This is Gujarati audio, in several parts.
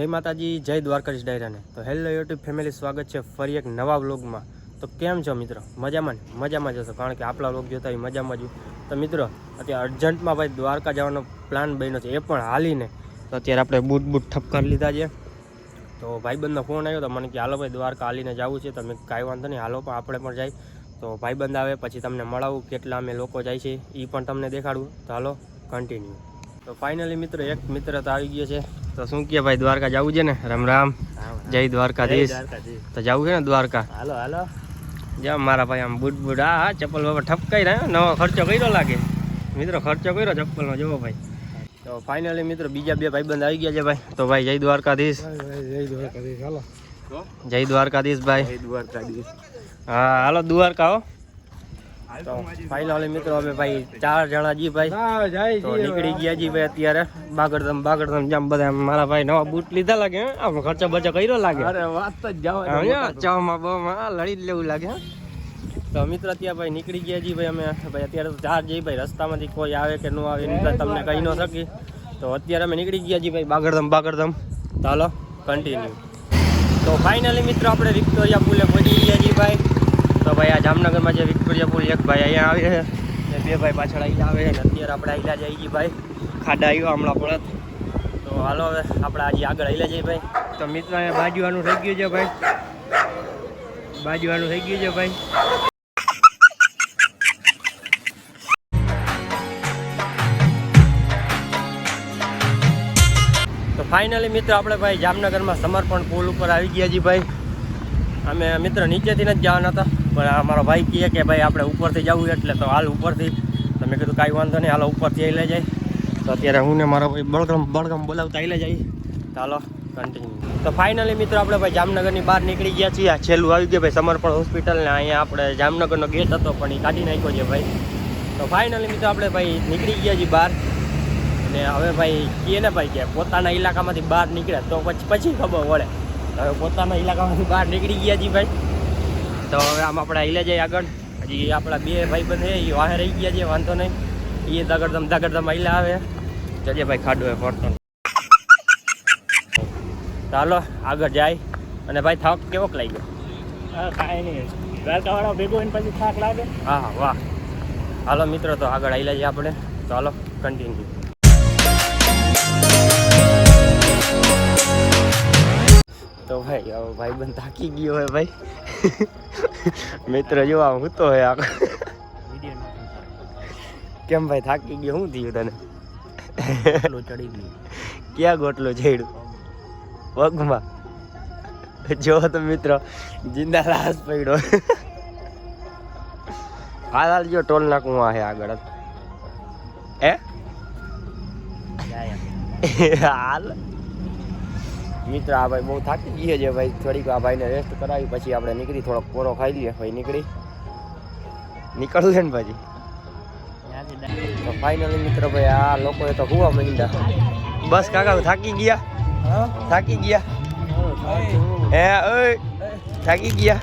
જય માતાજી, જય દ્વારકાધીશ ડાયરાને. તો હેલો યુટ્યુબ ફેમિલી, સ્વાગત છે ફરી એક નવા વ્લોગમાં. તો કેમ છો મિત્રો? મજામાં ને? મજામાં જશો કારણ કે આપણા વ્લોગ જોતા હોય મજામાં જ તો મિત્રો, અત્યારે અર્જન્ટમાં ભાઈ દ્વારકા જવાનો પ્લાન બન્યો છે, એ પણ હાલીને. તો અત્યારે આપણે બૂટ બૂટ ઠપકાર લીધા છે. તો ભાઈબંધનો ફોન આવ્યો તો મને કે, હાલો ભાઈ, દ્વારકા હાલીને જવું છે. તમે કાંઈ વાંધો નહીં, હાલો, પણ આપણે પણ જાય. તો ભાઈબંધ આવે, પછી તમને મળાવું, કેટલા અમે લોકો જાય છે એ પણ તમને દેખાડું. તો હાલો કન્ટિન્યુ તો ફાઇનલી મિત્રો, એક મિત્ર તો આવી ગયો છે. તો શું કે ભાઈ દ્વારકા જવું છે ને? રામ રામ. જય દ્વારકાધીશ. તો જવું છે ને દ્વારકા? હાલો હાલો. જા મારા ભાઈ આમ બુટ બુટ હા ચપ્પલ બાપા ઠપકાઈ રહ્યા નવો ખર્ચો કર્યો લાગે. મિત્રો ખર્ચો કર્યો ચપ્પલનો જુઓ ભાઈ. તો ફાઇનલી મિત્રો બીજા બે ભાઈબંધ આવી ગયા છે ભાઈ. તો ભાઈ જય દ્વારકાધીશ. જય દ્વારકાધીશ. હાલો. જય દ્વારકાધીશ ભાઈ. જય દ્વારકાધીશ. હા હાલો દ્વારકા હો. તો ફાઇનલી મિત્રો હવે ભાઈ ચાર જણા જી ભાઈ. તો નીકળી ગયા જી ભાઈ અત્યારે. બાગડધમ બાગડધમ જામ બધા મારા ભાઈ નવા બૂટ લીધા લાગે હે? આમ ખર્ચો બચો કર્યો લાગે. અરે વાત જ જાવ ચામાં બમાં લડી જ લેવું લાગે તો મિત્ર ત્યાં ભાઈ નીકળી ગયા જી ભાઈ અમે. ભાઈ અત્યારે તો ચાર જઈ ભાઈ રસ્તામાંથી કોઈ આવે કે ન આવે એની તમને કહી ન શકી તો અત્યારે અમે નીકળી ગયા જી ભાઈ બાગડધમ બાગડધમ. ચાલો કન્ટિન્યુ તો ફાઇનલી મિત્રો આપણે વિક્ટોરિયા પુલે પહોંચી ગયા જી ભાઈ. તો ભાઈ આ જામનગરમાં જે વિક્ટોરિયા પુલ એક ભાઈ અહીંયા આવે છે. ને બે ભાઈ પાછળ અહીંયા આવે છે ને અત્યારે આપણે અહીંયા જઈએ જી ભાઈ. ખાડા આવ્યો હમણાં પડત. તો હાલો હવે આપણે આજે આગળ આવી જઈએ ભાઈ. તો મિત્ર અહીંયા બાજુવાનું થઈ ગયું છે ભાઈ. બાજુવાનું થઈ ગયું છે ભાઈ. તો ફાઇનલી મિત્ર આપણે ભાઈ જામનગરમાં સમર્પણ પુલ ઉપર આવી ગયા છીએ ભાઈ. અમે મિત્ર નીચેથી નથી જવાના હતા, પણ આ મારો ભાઈ કહે કે ભાઈ આપણે ઉપરથી જવું એટલે તો હાલ ઉપરથી. તો મેં કીધું કાંઈ વાંધો નહીં, હાલો ઉપરથી આવી જાય તો અત્યારે હું ને મારો ભાઈ બળગમ બળગમ બોલાવતા આવી જાય ચાલો કન્ટિન્યુ તો ફાઇનલી મિત્રો આપણે ભાઈ જામનગરની બહાર નીકળી ગયા છીએ. આ છેલ્લું આવી ગયું ભાઈ સમર્પણ હોસ્પિટલ ને અહીંયા આપણે જામનગરનો ગેટ હતો, પણ એ કાઢી નાખ્યો છે ભાઈ. તો ફાઇનલી મિત્રો આપણે ભાઈ નીકળી ગયા છીએ બહાર. ને હવે ભાઈ કહે ને ભાઈ કે પોતાના ઇલાકામાંથી બહાર નીકળે તો પછી પછી ખબર પડે હવે પોતાના ઇલાકામાંથી બહાર નીકળી ગયા છીએ ભાઈ. તો હવે આમ આપણે હિલે જઈએ આગળ. હજી આપણા બે ભાઈ બંધ એ વાહે રહી ગયા છે વાંધો નહીં. એ ધગડધમ ધગડધમ હિલા આવે. જજે ભાઈ ખાડો એ પડતો ચાલો આગળ જાય. અને ભાઈ થાક કેવોક લાગ્યો? હા કાંઈ નહીં. દ્વારકા વાળા ભેગો એને પછી થાક લાગે. હા વાહ. હાલો મિત્રો તો આગળ આવેલા છીએ આપણે. ચાલો કન્ટિન્યુ તો ભાઈ હવે ભાઈ બંધ થાકી ગયો હોય ભાઈ. મિત્ર જોવા હું તો હે કેમ ભાઈ થાકી ગયો? શું થયું તને? ચડી ગયું. ક્યાં ગોટલો ચડ્યું? પગમાં? જો તો મિત્રો જિંદા લાશ પડ્યો. હાલ હાલ જો ટોલ નાખું આ હે આગળ. હે? હાલ. મિત્ર આ ભાઈ બહુ થાકી ગયો છે ભાઈ. થોડીક આ ભાઈને રેસ્ટ કરાવી પછી આપણે નીકળી થોડોક કોરો ખાઈ લઈએ. ભાઈ નીકળી. નીકળવું છે ને પછી તો ફાઇનલી મિત્ર ભાઈ આ લોકોએ તો હુવા માંડ્યા. બસ કાકા થાકી ગયા. થાકી ગયા. હે ઓય. થાકી ગયા.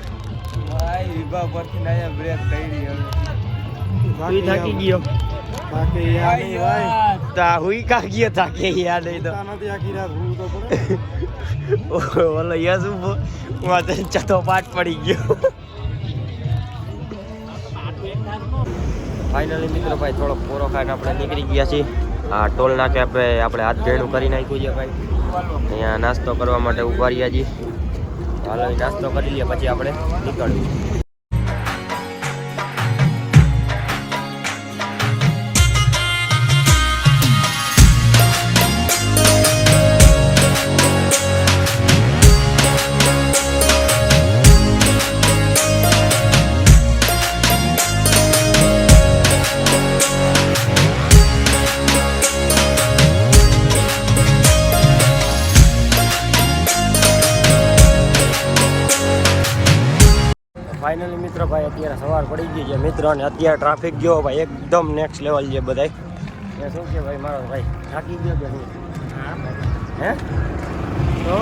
વિભા પરથી નાયા બ્રેક કરી થાકી ગયો. બાકી યાર નહીં ભાઈ. તા હુઈ કા ગયો થાકે યાર નહીં તો. નથી આખી રાત હું તો પડે. ઓલો યસ ઊભો. હું ચતો પાટ પડી ગયો. ફાઇનલી મિત્રો ભાઈ, થોડો પોરો ખાઈને આપણે નીકળી ગયા છીએ. આ ટોલ નાકે આપણે આપણે હાથ ભેણું કરી નાખ્યું છે ભાઈ. અહીંયા નાસ્તો કરવા માટે ઊભા રહ્યા છીએ. હાલો નાસ્તો કરી લઈએ, પછી આપણે નીકળીએ. ફાઇનલી મિત્ર ભાઈ અત્યારે સવાર પડી ગઈ છે. મિત્ર અને અત્યારે ટ્રાફિક ગયો ભાઈ એકદમ નેક્સ્ટ લેવલ છે બધાય. એ શું છે ભાઈ મારો ભાઈ થાકી ગયો કે શું હે તો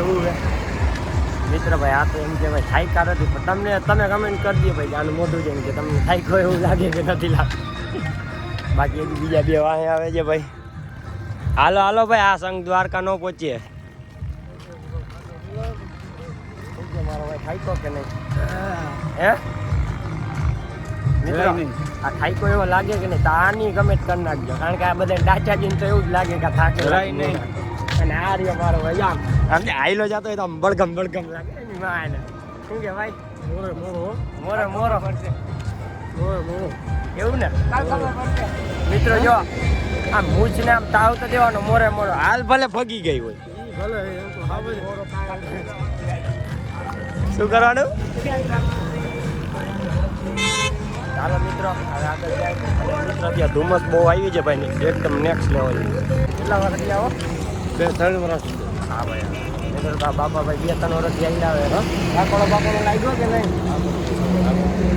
એવું છે. મિત્ર ભાઈ આ તો એમ કે ભાઈ થાયકા નથી પણ તમને તમે કમેન્ટ કરી દો ભાઈ આનું મોટું છે એમ કે તમને થાયકો એવું લાગે કે નથી લાગતું. બાકી બીજા બે વાહે આવે છે ભાઈ. હાલો હાલો ભાઈ આ સંઘ દ્વારકા ન પહોંચીએ. ખાઈકો કે નહીં? હે. મિત્રો આ ખાઈકો એવો લાગે કે નહીં? તાની ગમે તે કરી નાખજો. કારણ કે આ બધા ડાચા તો એવું જ લાગે કે થાકે. નહીં. અને આ રહ્યો મારો ભાઈ. આમ. આમ આઈલો જતો હોય તો આમ બળગમ બળગમ લાગે. એની માં એને શું કે ભાઈ? મોરો મોરો. મોરો મોરો. મોરો મોરો. એવું ને? મિત્રો જો આમ મૂછ ને આમ તાવ તો દેવાનો મોરે મોરો. હાલ ભલે ફગી ગઈ હોય. શું કરવાનું? ચાલો મિત્રો હવે આગળ જાય મિત્રો ત્યાં ધુમ્મસ બહુ આવી છે ભાઈ એકદમ નેક્સ્ટ લેવલ કેટલા વર્ષ આવો બે ત્રણ વર્ષ હા ભાઈ મિત્રો બાપા ભાઈ બે ત્રણ વર્ષ આવી આવે હો. બાકોડો લાગ્યો કે નહીં?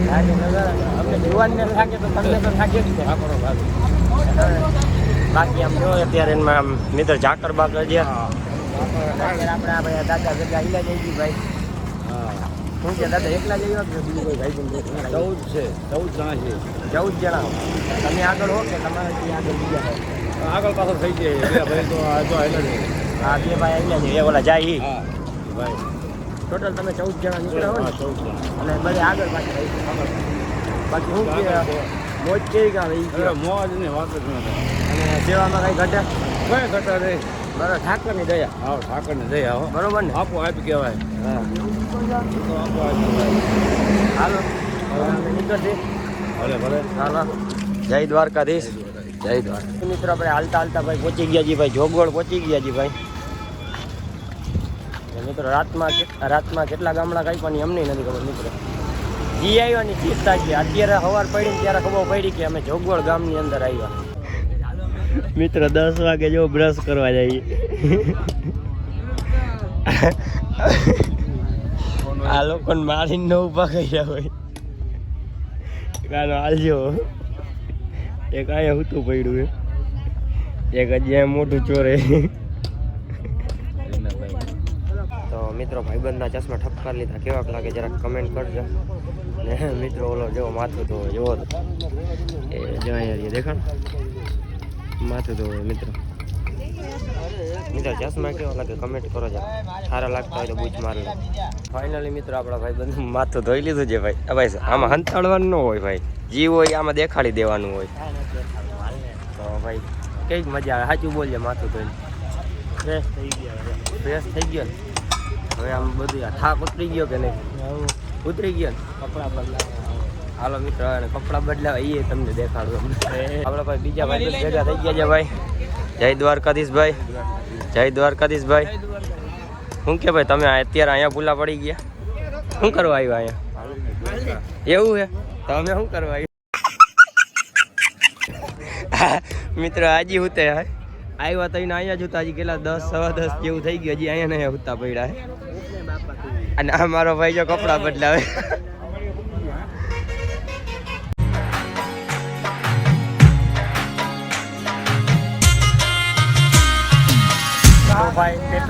લાગે નજર અમને જુવાનને લાગે તો તમને તો લાગે જ છે. બાકી આમ જો અત્યારે એમાં મિત્ર ઝાકર બાકર છે આપણે આ ભાઈ દાદા ભેગા હિલા જઈ ભાઈ. શું કે દાદા એકલા જઈ કે બીજું કોઈ ભાઈ બંધ ચૌદ છે ચૌદ જણા છે ચૌદ જણા તમે આગળ હો કે તમારાથી આગળ બીજા હો? આગળ પાછળ થઈ જાય ભાઈ તો આ તો આવેલા છે. હા બે ભાઈ આવીને છે. એ ઓલા જાય. હા ભાઈ. ટોટલ તમે ચૌદ જણા નીકળ્યા ને? ચૌદ જણા. અને બધા આગળ પાછળ બાકી શું કે મોજ કેવી આવે મોજ ને વાત જ નથી અને સેવામાં કઈ ઘટે? કઈ ઘટા બરાબર ઠાકરની દયા. આવો ઠાકરની જઈ આવો બરોબર ને? આપો આપી કહેવાય. હા. હાલો હવે ભલે ભલે હાલો જય દ્વારકાધીશ. જય દ્વારકા. મિત્રો, આપણે હાલતા હાલતા ભાઈ પહોંચી ગયા છીએ ભાઈ. જોગવડ પહોંચી ગયા છીએ ભાઈ. મિત્રો, રાતમાં રાતમાં કેટલા ગામડા કાંઈ પણ એમને નથી ખબર, મિત્રો. જી આવ્યા ની ચિંતા છે. અત્યારે સવાર પડી ત્યારે ખબર પડી કે અમે જોગવડ ગામની અંદર આવ્યા. મિત્રો, દસ વાગે જો બ્રશ કરવા જઈએ. આ લોકોને મારીને ન ઊભા કર્યા હોય. કાનો આલજો. એક અહીંયા હતું પડ્યું એ એક હજી મોટું ચોરે તો મિત્રો ભાઈબંધના ચશ્મા ઠપકાર લીધા. કેવાક લાગે જરાક કમેન્ટ કરજો. ને મિત્રો ઓલો જેવો માથું તો જેવો એ જો દેખાણ. માથું તો મિત્રો. મિત્રો ચશ્મા કેવા લાગે કમેન્ટ કરો છો સારા લાગતા હોય તો બૂચ મારી ફાઇનલી મિત્રો આપણા ભાઈબંધ માથું ધોઈ લીધું છે ભાઈ. ભાઈ આમાં હંતાડવાનું ન હોય ભાઈ. જીવ હોય આમાં દેખાડી દેવાનું હોય. તો ભાઈ કંઈક મજા આવે. સાચું બોલજે માથું ધોઈને. ફ્રેશ થઈ ગયા ફ્રેશ થઈ ગયો ને? હવે આમ બધું થાક ઉતરી ગયો કે નહીં? ઉતરી ગયો ને? કપડા બદલાવ હાલો મિત્રો અને કપડાં બદલાવા એ તમને દેખાડું આપણા ભાઈ બીજા ભાઈ ભેગા થઈ ગયા છે ભાઈ. જય દ્વારકાધીશ ભાઈ જય દ્વારકાધીશ ભાઈ શું કે ભાઈ, તમે અત્યારે અહીંયા ભૂલા પડી ગયા? શું કરવા આવ્યા અહીંયા? એવું છે તમે શું કરવા આવ્યા? મિત્રો, આજે હું તે આવ્યા તો એને અહીંયા જોતા હજી કેટલા દસ, સવા દસ જેવું થઈ ગયું, હજી અહીંયા નહીં હુતા પડ્યા, હે? અને આ મારો ભાઈ જો કપડાં બદલાવે.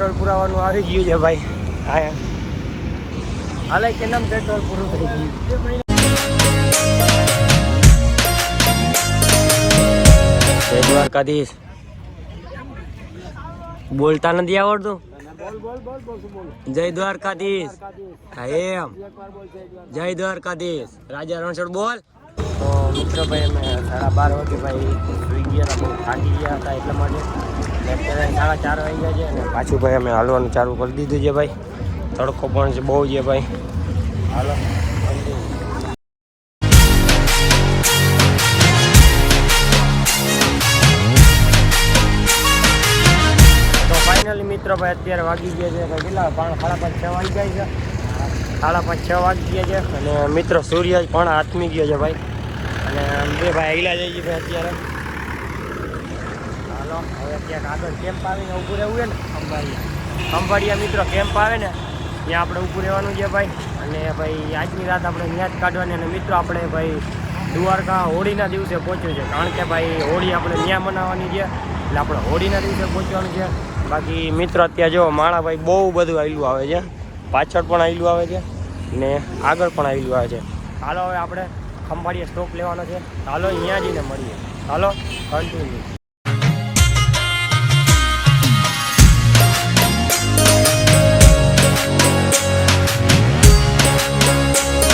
પેટ્રોલ પુરાવાનું આવી ગયું છે ભાઈ. હાલે કે પેટ્રોલ પૂરું થઈ ગયું? બોલતા નથી આવડતું? જય દ્વારકાધીશ. એમ. જય દ્વારકાધીશ. રાજા રણછોડ, બોલ. તો મિત્ર ભાઈ, અમે સાડા બાર વાગે ભાઈ ગયા બહુ થાકી ગયા હતા એટલા માટે. સાડા પાછું ભાઈ અમે હાલવાનું ચાલુ કરી દીધું છે ભાઈ. તડકો પણ છે, બહુ છે ભાઈ. હાલો. તો ફાઇનલી મિત્રો ભાઈ, અત્યારે વાગી ગયા છે, ભાઈ, કેટલા? પાંચ સાડા પાંચ છ વાગી જાય છે. સાડા પાંચ છ વાગી ગયા છે. અને મિત્રો સૂર્ય પણ આથમી ગયો છે, ભાઈ. અને બે ભાઈ આગલા જઈએ ભાઈ અત્યારે. હાલો હવે ક્યાંક આગળ કેમ્પ આવીને ઊભું રહેવું છે ને, અંબાડિયા. અંબાડિયા મિત્રો કેમ્પ આવે ને, ત્યાં આપણે ઊભું રહેવાનું છે ભાઈ. અને ભાઈ, આજની રાત આપણે ત્યાં જ કાઢવાની અને મિત્રો આપણે ભાઈ દ્વારકા હોળીના દિવસે પહોંચ્યું છે. કારણ કે ભાઈ, હોળી આપણે ત્યાં મનાવવાની છે. એટલે આપણે હોળીના દિવસે પહોંચવાનું છે. બાકી મિત્રો અત્યારે જો માણાભાઈ બહુ બધું આવેલું આવે છે. પાછળ પણ આવેલું આવે છે ને આગળ પણ આવેલું આવે છે. હાલો હવે આપણે ખંભાળીએ સ્ટોક લેવાનો છે. હાલો, અહીંયા જઈને મળીએ. હાલો કન્ટિન્યુ